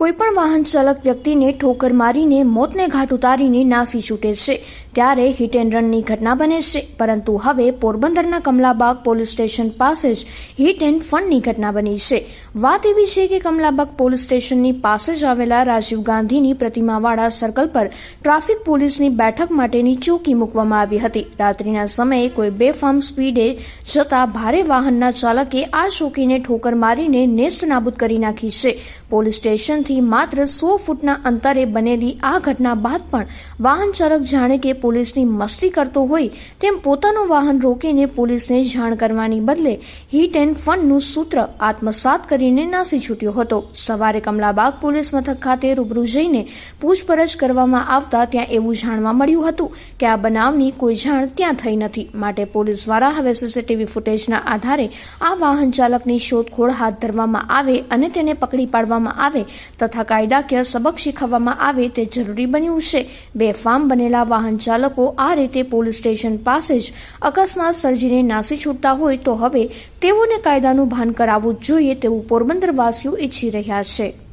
કોઈપણ વાહન ચાલક વ્યક્તિને ઠોકર મારીને મોતને ઘાટ ઉતારીને નાસી છૂટે છે, ત્યારે હિટ એન્ડ રનની ઘટના બને છે. પરંતુ હવે પોરબંદરના કમલાબાગ પોલીસ સ્ટેશન પાસે જ હિટ એન્ડ ફનની ઘટના બની છે. વાત એવી છે કે કમલાબાગ પોલીસ સ્ટેશનની પાસે જ આવેલા રાજીવ ગાંધીની પ્રતિમાવાળા સર્કલ પર ટ્રાફિક પોલીસની બેઠક માટેની ચોકી મૂકવામાં આવી હતી. રાત્રિના સમયે કોઈ બેફામ સ્પીડે જતા ભારે વાહનના ચાલકે આ ચોકીને ઠોકર મારીને નેસ્ત નાબૂદ કરી નાખી છે. પોલીસ સ્ટેશનથી માત્ર સો ફૂટના અંતરે બનેલી આ ઘટના બાદ પણ વાહન ચાલક જાણે કે પોલીસની મસ્તી કરતો હોય તેમ પોતાનું વાહન રોકીને પોલીસને જાણ કરવાની બદલે હિટ એન્ડ ફનનું સૂત્ર આત્મસાત કરીને નાસી છૂટ્યો હતો. સવારે કમલાબાગ પોલીસ મથક ખાતે રૂબરૂ જઈને પૂછપરછ કરવામાં આવતા ત્યાં એવું જાણવા મળ્યું હતું કે આ બનાવની કોઈ જાણ ત્યાં થઈ નથી. માટે પોલીસ દ્વારા હવે સીસીટીવી ફૂટેજના આધારે આ વાહન ચાલકની શોધખોળ હાથ ધરવામાં આવે અને તેને પકડી પાડવામાં આવે તથા કાયદાકીય સબક શીખવવામાં આવે તે જરૂરી બન્યું છે. બેફામ બનેલા વાહન ચાલકો આ રીતે પોલીસ સ્ટેશન પાસે જ અકસ્માત સર્જીને નાસી છૂટતા હોય તો હવે તેઓને કાયદાનું ભાન કરાવવું જોઈએ તેવું પોરબંદરવાસીઓ ઈચ્છી રહ્યા છે.